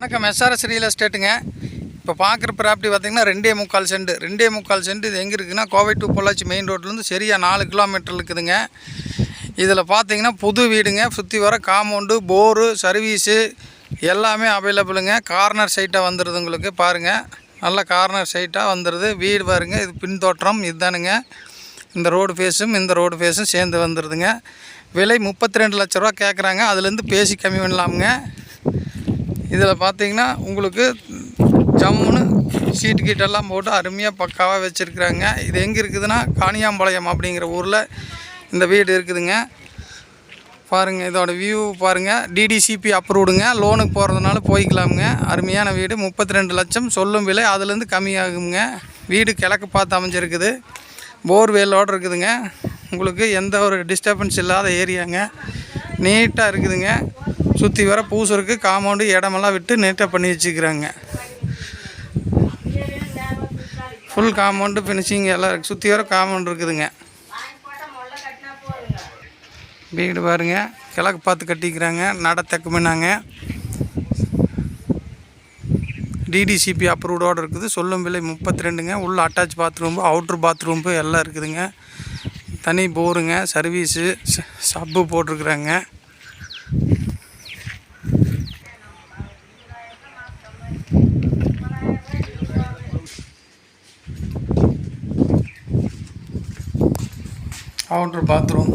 வணக்கம். SRS real எஸ்டேட்டுங்க இப்போ பார்க்குற ப்ராப்பர்ட்டி பார்த்தீங்கன்னா ரெண்டே முக்கால் செண்டு ரெண்டே முக்கால் செண்டு இது எங்கே இருக்குதுன்னா கோவை டு பொள்ளாச்சி மெயின் ரோட்லேருந்து சரியாக நாலு கிலோமீட்டர் இருக்குதுங்க. இதில் பார்த்தீங்கன்னா புது வீடுங்க. சுற்றி வர காம்பவுண்டு போரு சர்வீஸு எல்லாமே அவைலபிளுங்க கார்னர் சைட்டாக வந்துடுது உங்களுக்கு பாருங்கள் நல்ல கார்னர் சைட்டாக வந்துடுது வீடு பாருங்க. இது பின்தோற்றம். இதுதானுங்க. இந்த ரோடு ஃபேஸும் இந்த ரோடு ஃபேஸும் சேர்ந்து வந்துடுதுங்க விலை முப்பத்தி ரெண்டு லட்ச ரூபா கேட்குறாங்க அதுலேருந்து பேசி கம்மி பண்ணலாமுங்க. இதில் பார்த்தீங்கன்னா உங்களுக்கு ஜம்முன்னு சீட்டு கீட்டெல்லாம் போட்டு அருமையாக பக்காவாக வச்சுருக்குறாங்க. இது எங்கே இருக்குதுன்னா காணியாம்பாளையம் அப்படிங்கிற ஊரில் இந்த வீடு இருக்குதுங்க. பாருங்கள் இதோட வியூ பாருங்கள் டிடிசிபி அப்ரூவ்டுங்க லோனுக்கு போகிறதுனால போய்க்கலாமுங்க. அருமையான வீடு. முப்பத்தி ரெண்டு லட்சம் சொல்லும் விலை அதுலேருந்து கம்மியாகுங்க. வீடு கிழக்கு பார்த்து அமைஞ்சிருக்குது. போர்வேலோடு இருக்குதுங்க. உங்களுக்கு எந்த ஒரு டிஸ்டர்பன்ஸ் இல்லாத ஏரியாங்க நீட்டாக இருக்குதுங்க. சுற்றி வர பூசருக்கு காம்பவுண்டு இடமெல்லாம் விட்டு நீட்டாக பண்ணி வச்சுக்கிறாங்க. ஃபுல் காம்பவுண்டு ஃபினிஷிங் எல்லாம் இருக்குது சுற்றி வர காம்பவுண்ட் இருக்குதுங்க. வீடு பாருங்க. கிழக்கு பார்த்து கட்டிக்கிறாங்க. நட தக்குமினாங்க. டிடிசிபி அப்ரூவ்டோடு இருக்குது. சொல்லும் விலை முப்பத்தி ரெண்டுங்க உள்ள அட்டாச் பாத்ரூம்பு அவுட்ரு பாத்ரூம்பு எல்லாம் இருக்குதுங்க. தனி போருங்க. சர்வீஸு ச- சப்பு போட்டிருக்குறாங்க. அவுட்ரு பாத்ரூம்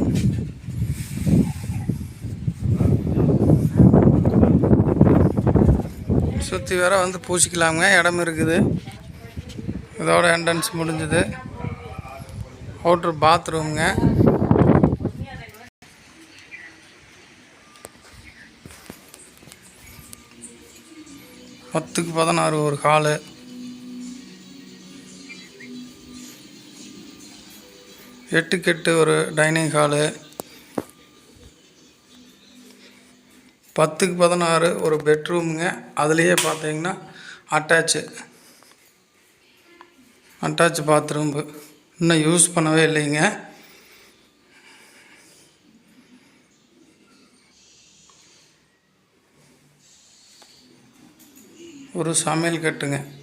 சுற்றி வேற வந்து பூசிக்கலாமுங்க. இடம் இருக்குது. இதோட என்ட்ரன்ஸ் முடிஞ்சுது. அவுட்ரு பாத்ரூமுங்க பத்துக்கு பதினாறு ஒரு காலு. எட்டுக்கு எட்டு ஒரு டைனிங் ஹாலு. பத்துக்கு பதினாறு ஒரு பெட்ரூமுங்க. அதுலேயே பார்த்தீங்கன்னா அட்டாச்சு. Attach bathroom. இன்னும் யூஸ் பண்ணவே இல்லைங்க. ஒரு சமையல் கட்டுங்க.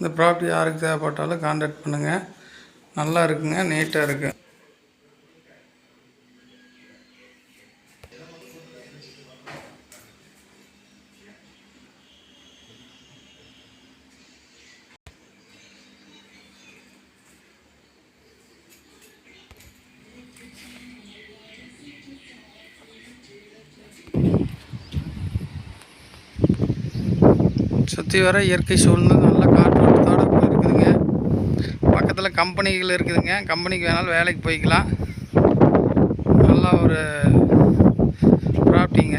இந்த ப்ராப்பர்ட்டி யாருக்கு தேவைப்பட்டாலும் காண்டாக்ட் பண்ணுங்கள் நல்லா இருக்குங்க நீட்டாக இருக்குது சுற்றி வர இயற்கை சூழ்நிலை நல்ல காற்றோட்டத்தோடு இருக்குதுங்க. பக்கத்தில் கம்பெனிகள் இருக்குதுங்க. கம்பெனிக்கு வேணாலும் வேலைக்கு போய்க்கலாம். நல்லா ஒரு ப்ராப்பர்ட்டிங்க